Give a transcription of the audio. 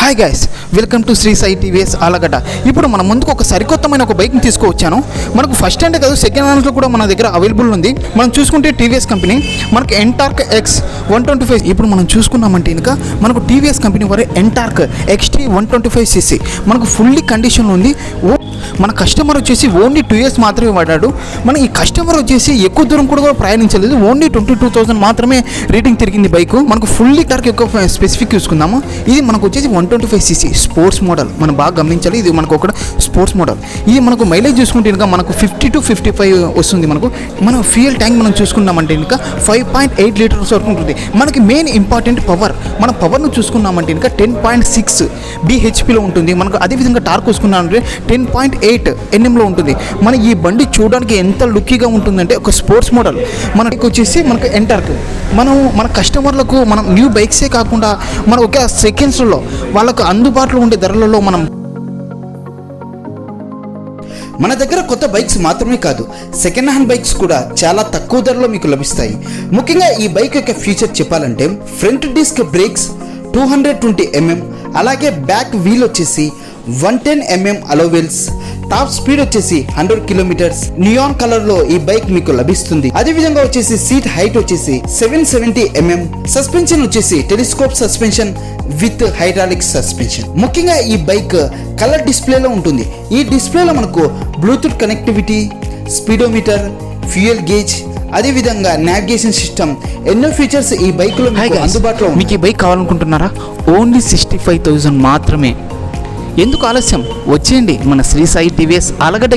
Hi guys welcome to Sri Sai TVS Allagadda ఇప్పుడు మన ముందుకు ఒక సరికొత్తమైన ఒక బైక్ని తీసుకువచ్చాను. మనకు ఫస్ట్ హ్యాండ్ కాదు సెకండ్ హ్యాండ్లో కూడా మన దగ్గర అవైలబుల్ ఉంది. మనం చూసుకుంటే టీవీఎస్ కంపెనీ మనకు Ntorq X one twenty five ఇప్పుడు మనం చూసుకున్నామంటే ఇంకా మనకు టీవీఎస్ కంపెనీ వారి Ntorq XT one twenty five CC మనకు ఫుల్లీ కండిషన్లో ఉంది. ఓ మన కస్టమర్ వచ్చేసి ఓన్లీ టూ ఇయర్స్ మాత్రమే వాడాడు మన ఈ కస్టమర్ వచ్చేసి ఎక్కువ దూరం కూడా ప్రయాణించలేదు. ఓన్లీ ట్వంటీ టూ థౌసండ్ మాత్రమే రేటింగ్ తిరిగింది బైక్ మనకు ఫుల్లీ కార్కి ఎక్కువ స్పెసిఫిక్ చూసుకుందాము ఇది మనకు వచ్చేసి one twenty five CC sports model మనం బాగా గమనించాలి. ఇది మనకు ఒక స్పోర్ట్స్ మోడల్ ఇది మనకు మైలేజ్ చూసుకుంటే ఇంకా మనకు ఫిఫ్టీ టు ఫిఫ్టీ ఫైవ్ వస్తుంది మనకు. మన ఫ్యూయల్ ట్యాంక్ మనం చూసుకున్నామంటే ఇంకా ఫైవ్ పాయింట్ ఎయిట్ లీటర్స్ వరకు ఉంటుంది. మనకి మెయిన్ ఇంపార్టెంట్ పవర్ మన పవర్ను చూసుకున్నామంటే ఇంకా టెన్ పాయింట్ సిక్స్ బిహెచ్పిలో ఉంటుంది. మనకు అదేవిధంగా టార్క్ చూసుకున్నామంటే టెన్ పాయింట్ ఎయిట్ ఎయిట్ ఎన్ఎంలో ఉంటుంది. మన ఈ బండి చూడడానికి ఎంత లుక్కీగా ఉంటుందంటే ఒక స్పోర్ట్స్ మోడల్. మనకి వచ్చేసి మనకు ఎంటర్ మనం మన కస్టమర్లకు మనం న్యూ బైక్సే కాకుండా మన ఒక సెకండ్స్లో వాళ్ళకు అందుబాటులో ఉండే ధరలలో మనం మన దగ్గర కొత్త బైక్స్ మాత్రమే కాదు సెకండ్ హ్యాండ్ బైక్స్ కూడా చాలా తక్కువ ధరలో మీకు లభిస్తాయి. ముఖ్యంగా ఈ బైక్ యొక్క ఫీచర్ చెప్పాలంటే front disc brakes two hundred twenty mm అలాగే బ్యాక్ వీల్ వచ్చేసి one ten mm alloy wheels top speed వచ్చేసి హండ్రెడ్ కిలోమీటర్స్ నియాన్ కలర్లో ఈ బైక్ మీకు లభిస్తుంది. అదే విధంగా వచ్చేసి సీట్ హైట్ వచ్చేసి సెవెన్ సెవెంటీ ఎంఎం సస్పెన్షన్ వచ్చేసి telescope suspension with hydraulic suspension ముఖ్యంగా ఈ బైక్ కలర్ డిస్ప్లేలో ఉంటుంది. ఈ డిస్ప్లేలో మనకు Bluetooth connectivity speedometer fuel gauge అదే విధంగా నావిగేషన్ సిస్టమ్ ఎన్నో ఫీచర్స్ ఈ బైక్లో హాయ్ మీకు guys. అందుబాటులో. మీకు ఈ బైక్ కావాలనుకుంటున్నారా? ఓన్లీ సిక్స్టీ ఫైవ్ థౌజండ్ మాత్రమే. ఎందుకు ఆలస్యం? వచ్చేయండి మన శ్రీ సాయి టీవీఎస్ ఆలగడ్డ